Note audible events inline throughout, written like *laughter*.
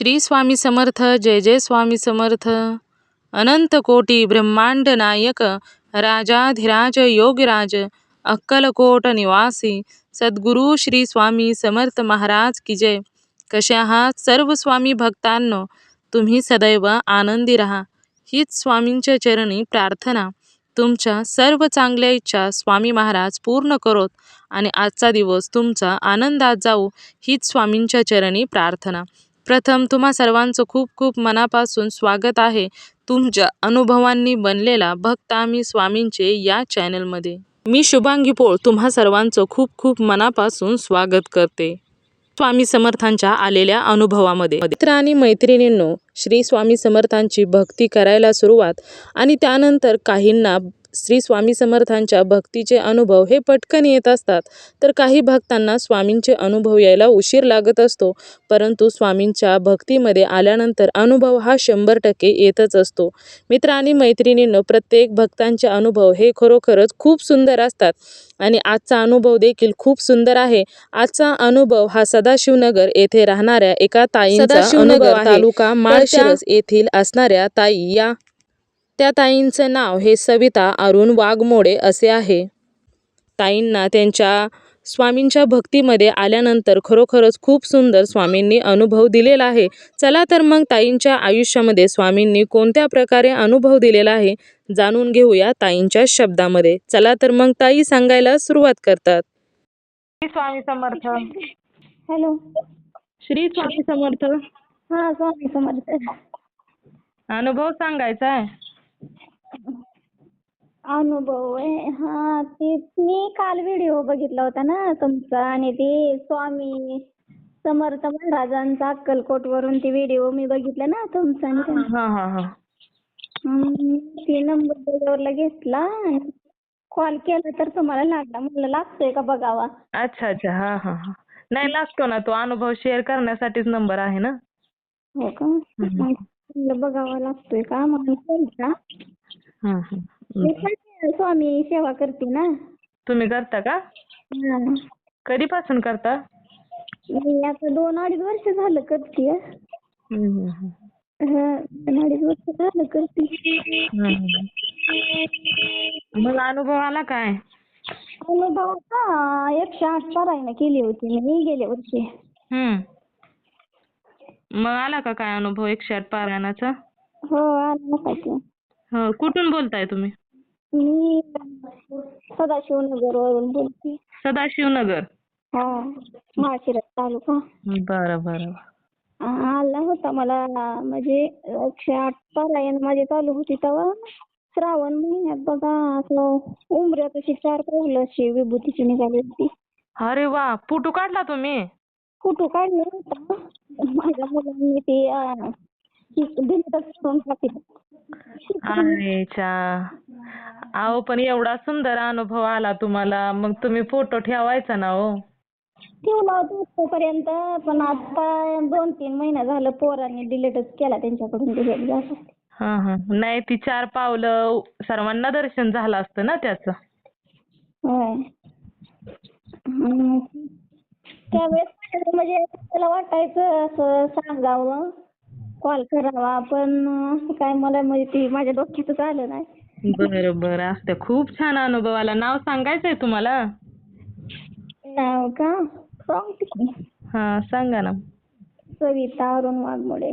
श्री स्वामी समर्थ जय जय स्वामी समर्थ. अनंत कोटी ब्रह्मांड नायक राजाधिराज योगराज अक्कलकोट निवासी सद्गुरू श्री स्वामी समर्थ महाराज की जय. कसे आहात सर्व स्वामी भक्तांनो तुम्ही सदैव आनंदी राहा. हीच स्वामींच्या चरणी प्रार्थना. तुमच्या सर्व चांगल्या इच्छा स्वामी महाराज पूर्ण करोत आणि आजचा दिवस तुमचा आनंदात जाऊ हीच स्वामींच्या चरणी प्रार्थना. प्रथम तुम्हा सर्वांचं खूप खूप मनापासून स्वागत आहे तुमच्या अनुभवांनी बनलेला भक्त आम्ही स्वामींचे या चॅनलमध्ये. मी शुभांगी पोळ तुम्हा सर्वांचं खूप खूप मनापासून स्वागत करते. स्वामी समर्थांच्या आलेल्या अनुभवामध्ये. मित्र आणि मैत्रिणींनो श्री स्वामी समर्थांची भक्ती करायला सुरुवात आणि त्यानंतर काहींना श्री स्वामी समर्थांच्या भक्तीचे अनुभव हे पटकन येत असतात. तर काही भक्तांना स्वामींचे अनुभव यायला उशीर लागत असतो परंतु स्वामींच्या भक्तीमध्ये आल्यानंतर अनुभव हा शंभर टक्के येतच असतो. मित्र आणि मैत्रिणींनो प्रत्येक भक्तांचे अनुभव हे खरोखरच खूप सुंदर असतात आणि आजचा अनुभव देखील खूप सुंदर आहे. आजचा अनुभव हा सदाशिवनगर येथे राहणाऱ्या एका ताईंचा अनुभव आहे. तालुका माळशिरस. येथील असणाऱ्या ताई या त्या ताईंचं नाव हे सविता अरुण वाघमोडे असे आहे. ताईंना त्यांच्या स्वामींच्या भक्तीमध्ये आल्यानंतर खरोखरच खूप सुंदर स्वामींनी अनुभव दिलेला आहे. चला तर मग ताईंच्या आयुष्यामध्ये स्वामींनी कोणत्या प्रकारे अनुभव दिलेला आहे जाणून घेऊया ताईंच्या शब्दामध्ये. चला तर मग ताई सांगायला सुरुवात करतात. श्री स्वामी समर्थ. हॅलो. श्री स्वामी समर्थ. हा स्वामी समर्थ. अनुभव सांगायचा आहे. अनुभव आहे. हा ते मी काल व्हिडिओ बघितला होता ना तुमचा आणि ते स्वामी समर्थ महाराजांचा अक्कलकोट वरून ते व्हिडिओ मी बघितला ना तुमचा आणि त्यांचा. हा हा हा. हम्म, ते नंबर त्याच्यावरला घेतला. कॉल केला तर तुम्हाला लागला. म्हणलं लागतोय का बघावा? अच्छा अच्छा. हा हा हा. नाही लागतो ना तो. अनुभव शेअर करण्यासाठीच नंबर आहे ना? हो का? म्हणलं बघावा लागतोय का? म्हणून केलता. हम्म, हम्म. मी पण स्वामी सेवा करते ना. तुम्ही करता का? हा. कधीपासून करता? मी आता दोन अडीच वर्ष झालं करते. हम्म. दोन अडीच वर्ष झालं करते. हम्म. मग अनुभव आला काय? अनुभव का? एकशे आठ पारायण केली होती मी गेल्या वर्षी. हम्म. मग आला का काय अनुभव एकशे आठ पारायणाचा? हो आला की. हो कुठून बोलताय तुम्ही? मी सदाशिवनगर वरून बोलते. सदाशिवनगर हा माळशिरस तालुका. बरं बरं. आला होता मला म्हणजे एकशे आठ पारायण माझी चालू होती तेव्हा. श्रावण महिन्यात बघा असं उमऱ्यात अशी चार पावलं अशी विभूतीची निघाली होती. अरे वा फोटो काढला तुम्ही? फोटो काढला होता. माझ्या मुलांनी ते अं, करून टाकलं. चा अहो पण एवढा सुंदर अनुभव आला तुम्हाला. मग तुम्ही फोटो ठेवायचा ना हो. ठेवला होता तोपर्यंत पण आता दोन तीन महिना झालं पोरांनी डिलीटच केला त्यांच्याकडून डिलीट झाला हा हा. नाही ती चार पावलं सर्वांना दर्शन झालं असतं ना त्याचं. होय. हम्म. त्यावेळेस म्हणजे मला वाटायचं असं सांगावं. कॉल करावा. पण असं काय मला म्हणजे ती माझ्या डोक्यातच आलं नाही. बरं बरं असतं. खूप छान अनुभव आला. नाव सांगायचंय तुम्हाला? नाव का? सांगते की. हा सांगा ना. सविता अरुण वाघमोडे.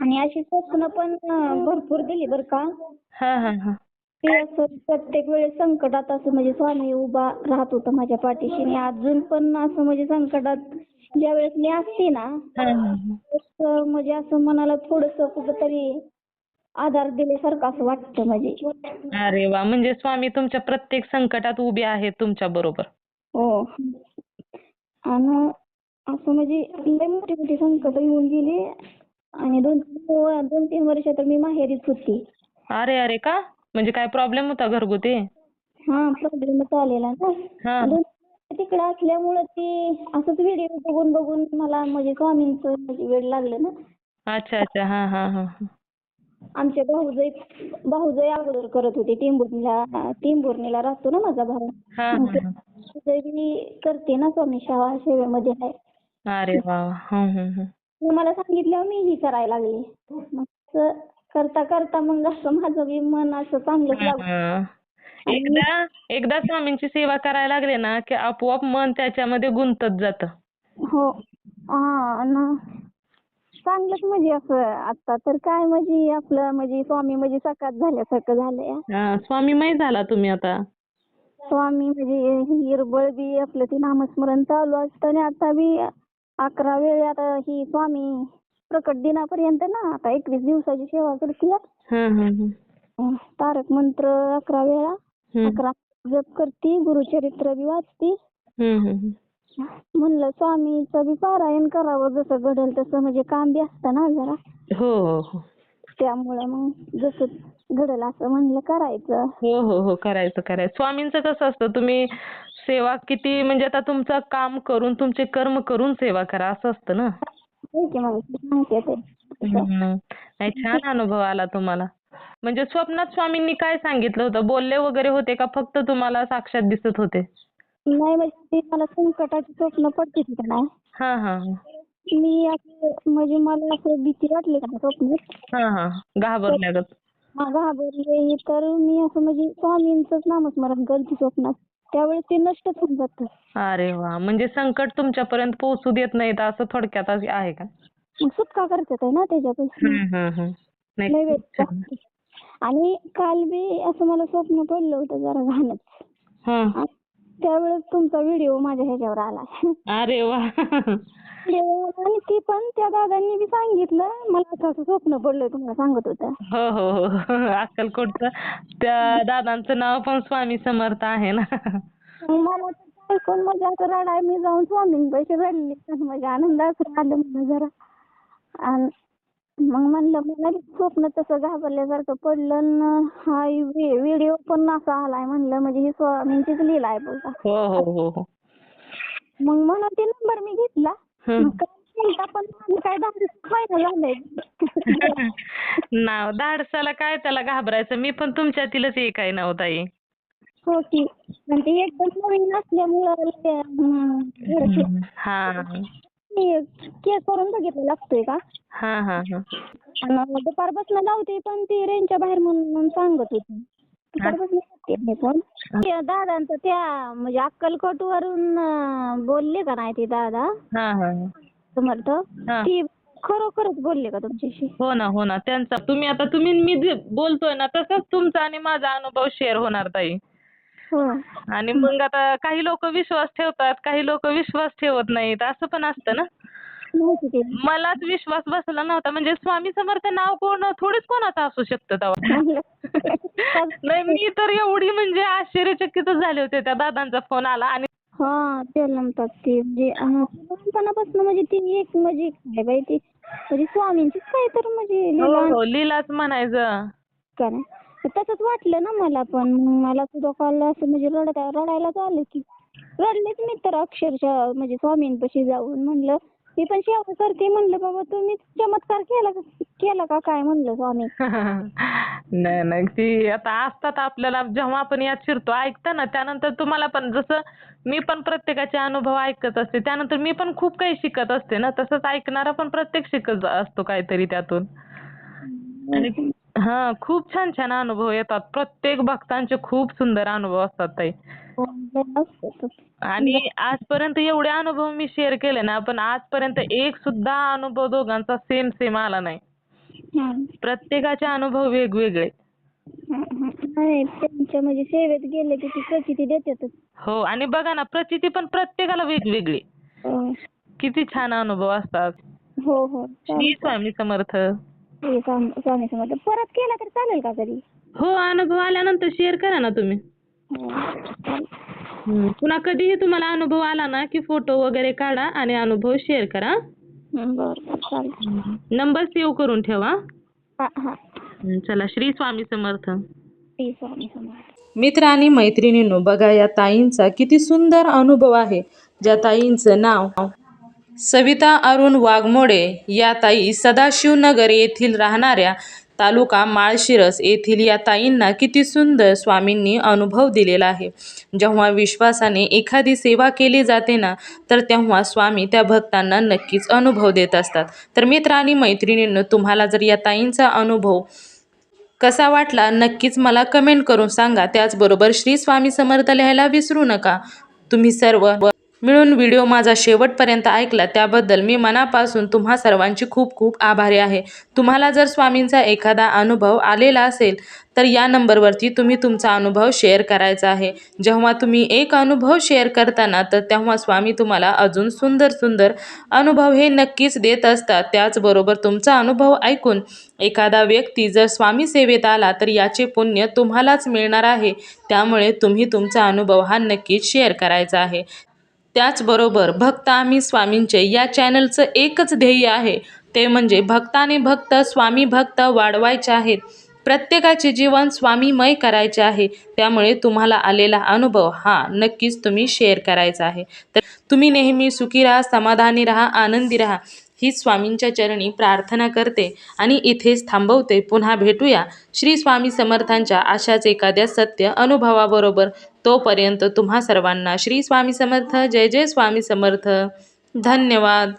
आणि अशी स्वप्न पण अं, भरपूर दिली बरं का? हा हा हा. ते असं प्रत्येक वेळेस संकटात असं म्हणजे स्वामी उभा राहत होता माझ्या पाठीशी. आणि अजून पण असं म्हणजे संकटात ज्या वेळेस मी असते ना म्हणजे असं मनाला थोडंसं कुठंतरी आधार दिल्यासारखं असं वाटतं म्हणजे अरे वा. म्हणजे स्वामी तुमच्या प्रत्येक संकटात उभे आहेत तुमच्या बरोबर. हो. आणि असं म्हणजे लय मोठी मोठी संकट येऊन गेली. आणि दोन तीन दोन तीन वर्ष तर मी माहेरीच होती. अरे अरे का? म्हणजे काय प्रॉब्लेम होता घरगुती? हा प्रॉब्लेमच आलेला ना. हा. दोन तिकडे असल्यामुळं ते असंच व्हिडिओ बघून बघून मला म्हणजे स्वामींचं म्हणजे वेड लागलं ना. अच्छा अच्छा. हा हा हा हा. आमचे भाऊजाई भाऊजाई अगोदर करत होते. टेंभुर्णीला टेंभुर्णीला राहतो ना माझा भाऊ. हा मग हा. भाऊजाई बी करते ना स्वामी सेवा सेवेमध्ये आहे. हा अरे वा. तू मला सांगितल्यावर मीही करायला लागले. मग असं करता करता मग असं माझं बी मन असं चांगलंच लागलं. हं. एकदा एकदा स्वामींची सेवा करायला लागले ना की आपोआप मन त्याच्यामध्ये गुंतत जातं. हो. हा न. चांगलंच म्हणजे असं आता तर काय म्हणजे आपलं म्हणजे स्वामी म्हणजे सकाळ झाल्यासारखं झालंय. हं, स्वामीमय झाला तुम्ही आता. स्वामी म्हणजे हिरबळ बी आपलं ते नामस्मरण चालू असतं आणि आता बी अकरा वेळ आता ही स्वामी प्रकट दिनापर्यंत ना आता एकवीस दिवसाची सेवा करते हं, हं, हं. तारक मंत्र अकरा वेळा. हं. अकरा जप करते गुरुचरित्र बी वाचते. हं, हं, हं. म्हणलं स्वामीचं बी पारायण करावं जसं घडेल तसं म्हणजे काम बी असतं ना जरा. हो हो हो. त्यामुळं मग जसं घडेल असं म्हणलं करायचं. हो हो हो करायचं करायचं. स्वामींचं कसं असतं तुम्ही सेवा किती म्हणजे आता तुमचं काम करून तुमचे कर्म करून सेवा करा असं असतं ना. होय की मग माहिती आहे ते. हम्म. नाही छान अनुभव आला तुम्हाला. म्हणजे स्वप्नात स्वामींनी काय सांगितलं होतं? बोलले वगैरे होते का? फक्त तुम्हाला साक्षात दिसत होते? नाही म्हणजे ते मला संकटाची स्वप्न पडते का नाही हा हा. मी असं म्हणजे मला असं भीती वाटली का स्वप्नात. हा हा. घाबरल्यागत हा घाबरले. तर मी असं म्हणजे स्वामींचंच नामस्मरण करते स्वप्नात. त्यावेळेस ते नष्टच होऊन जातं. अरे वा. म्हणजे संकट तुमच्यापर्यंत पोहोचू देत नाहीत असं थोडक्यात आहे का? मग सुटका करतात आहे ना त्याच्यापासून. हम्म, हम्म, हम्म. लय नाही छान. आणि काल बी असं मला स्वप्न पडलं होतं जरा घाणच हा. आणि त्यावेळेस तुमचा व्हिडिओ माझ्या ह्याच्यावर आला. अरे वा. व्हिडिओ आणि ती पण त्या दादांनी बी सांगितलं. मला असं असं स्वप्न पडलंय तुम्हाला सांगत होतं. हो हो हो. अक्कलकोटचं त्या दादांचं नाव पण स्वामी समर्थ आहे ना. मला ते ऐकून म्हणजे असं रडाय मी जाऊन स्वामींपाशी रडले आणि म्हणजे आनंदाचं आलं मला जरा. आणि मग म्हणलं मला स्वप्न तसं घाबरल्यासारखं पडलं आणि हा व्हिडिओ पण असा आलाय म्हणलं म्हणजे ही स्वामींचीच लीला आहे बघा. हो हो हो हो. मग म्हणून ते नंबर मी घेतला. हम्म. मग काय केलता पण माझं काय धाडस व्हायला झालंय. *laughs* नाव धाडसाला काय त्याला घाबरायचं? मी पण तुमच्यातीलच एक आहे ना हो ताई. हो की. एकदम नवीन असल्यामुळं हम्म, हा. ते केस करून बघितलं लागतोय का? हा हा हा. आणि दुपारपासून लावते पण ती रेंजच्या बाहेर म्हणून सांगत होती. दुपारपासून लावते मी पण. त्या दादांचं त्या म्हणजे अक्कलकोट वरून बोलले का नाही ते दादा? हा हा हा. समर्थ हा. ती खरोखरच बोलले का तुमच्याशी? हो ना हो ना. त्यांचा तुम्ही आता तुम्ही मी जे बोलतोय ना तसंच तुमचा आणि माझा अनुभव शेअर होणार ताई. आणि मग आता काही लोक विश्वास ठेवतात काही लोक विश्वास ठेवत नाहीत असं पण असतं ना? मलाच विश्वास बसला नव्हता म्हणजे स्वामी समर्थ नाव कोण थोडीच कोणाचं असू शकतं तेव्हा. *laughs* नाही मी तर एवढी म्हणजे आश्चर्यचकितच झाले होते त्या दादांचा फोन आला आणि हा ते म्हणतात ते म्हणजे लहानपणापासून म्हणजे ती एक म्हणजे काय बाई ती म्हणजे स्वामींचीच काय तर म्हणजे हो लीला. हो लीलाच म्हणायचं. का नाही? तर तसंच वाटलं ना मला पण. मग मला सुद्धा काल असं म्हणजे रडता रडायलाच आलं की रडलेच मी तर अक्षरशः म्हणजे स्वामींपाशी जाऊन म्हणलं मी पण सेवा करते म्हणलं बाबा तुम्ही चमत्कार केला का- केला का काय म्हणलं स्वामी? *laughs* नाही नाही ती आता असतात आपल्याला जेव्हा आपण यात शिरतो ऐकतं ना त्यानंतर तुम्हाला पण जसं मी पण प्रत्येकाचे अनुभव ऐकत असते त्यानंतर मी पण खूप काही शिकत असते ना तसंच ऐकणारा पण प्रत्येक शिकत असतो काहीतरी त्यातून. आणि हा खूप छान छान अनुभव येतात. प्रत्येक भक्तांचे खूप सुंदर अनुभव असतात ताई. हो, असतं. आणि आजपर्यंत एवढे अनुभव मी शेअर केले ना पण आजपर्यंत एक सुद्धा अनुभव दोघांचा सेम सेम आला नाही. हं. प्रत्येकाचे अनुभव वेगवेगळे. हं, हं. त्यांच्या म्हणजे सेवेत गेले की ती प्रचिती देतातच. हो आणि बघा ना प्रचिती पण प्रत्येकाला वेगवेगळी. हो. किती छान अनुभव असतात. हो हो. श्री स्वामी समर्थ. स्वामी स्वामी समर्थ. परत केला तर चालेल का कधी? हो अनुभव आल्यानंतर शेअर करा ना तुम्ही. हो. चालेल हम्म. पुन्हा कधीही तुम्हाला अनुभव आला ना की फोटो वगैरे काढा आणि अनुभव शेअर करा. हं, बरं बरं चालेल. नंबर सेव्ह करून ठेवा. हां हां. हम्म, चला श्री स्वामी समर्थ. श्री स्वामी समर्थ. मित्र आणि मैत्रिणींनो बघा या ताईंचा किती सुंदर अनुभव आहे. ज्या ताईंचं नाव सविता अरुण वाघमोडे या ताई सदाशिवनगर येथील राहणाऱ्या तालुका माळशिरस येथील या ताईंना किती सुंदर स्वामींनी अनुभव दिलेला आहे. जेव्हा विश्वासाने एखादी सेवा केली जाते ना तर तेव्हा स्वामी त्या भक्तांना नक्कीच अनुभव देत असतात. तर मित्र आणि मैत्रिणींनो तुम्हाला जर या ताईंचा अनुभव कसा वाटला नक्कीच मला कमेंट करून सांगा. त्याचबरोबर श्री स्वामी समर्थ लिहायला विसरू नका. तुम्ही सर्व मिळून व्हिडिओ माझा शेवटपर्यंत ऐकला त्याबद्दल मी मनापासून तुम्हा सर्वांची खूप खूप आभारी आहे. तुम्हाला जर स्वामींचा एखादा अनुभव आलेला असेल तर या नंबरवरती तुम्ही तुमचा अनुभव शेअर करायचा आहे. जेव्हा तुम्ही एक अनुभव शेअर करताना तर तेव्हा स्वामी तुम्हाला अजून सुंदर सुंदर अनुभव हे नक्कीच देत असतात. त्याचबरोबर तुमचा अनुभव ऐकून एखादा व्यक्ती जर स्वामी सेवेत आला तर याचे पुण्य तुम्हालाच मिळणार आहे. त्यामुळे तुम्ही तुमचा अनुभव हा नक्कीच शेअर करायचा आहे. त्याचबरोबर भक्त आम्ही स्वामींचे या चॅनलचं एकच ध्येय आहे. ते म्हणजे भक्ताने भक्त स्वामी भक्त वाढवायचे आहेत. प्रत्येकाचे जीवन स्वामीमय करायचे आहे. त्यामुळे तुम्हाला आलेला अनुभव हा नक्कीच तुम्ही शेअर करायचा आहे. तर तुम्ही नेहमी सुखी राहा समाधानी राहा आनंदी राहा. ही स्वामींच्या चरणी प्रार्थना करते आणि इथेच थांबवते. पुन्हा भेटूया. श्री स्वामी समर्थांच्या अशाच एखाद्या सत्य अनुभवाबरोबर. तोपर्यंत तुम्हा सर्वांना श्री स्वामी समर्थ जय जय स्वामी समर्थ. धन्यवाद.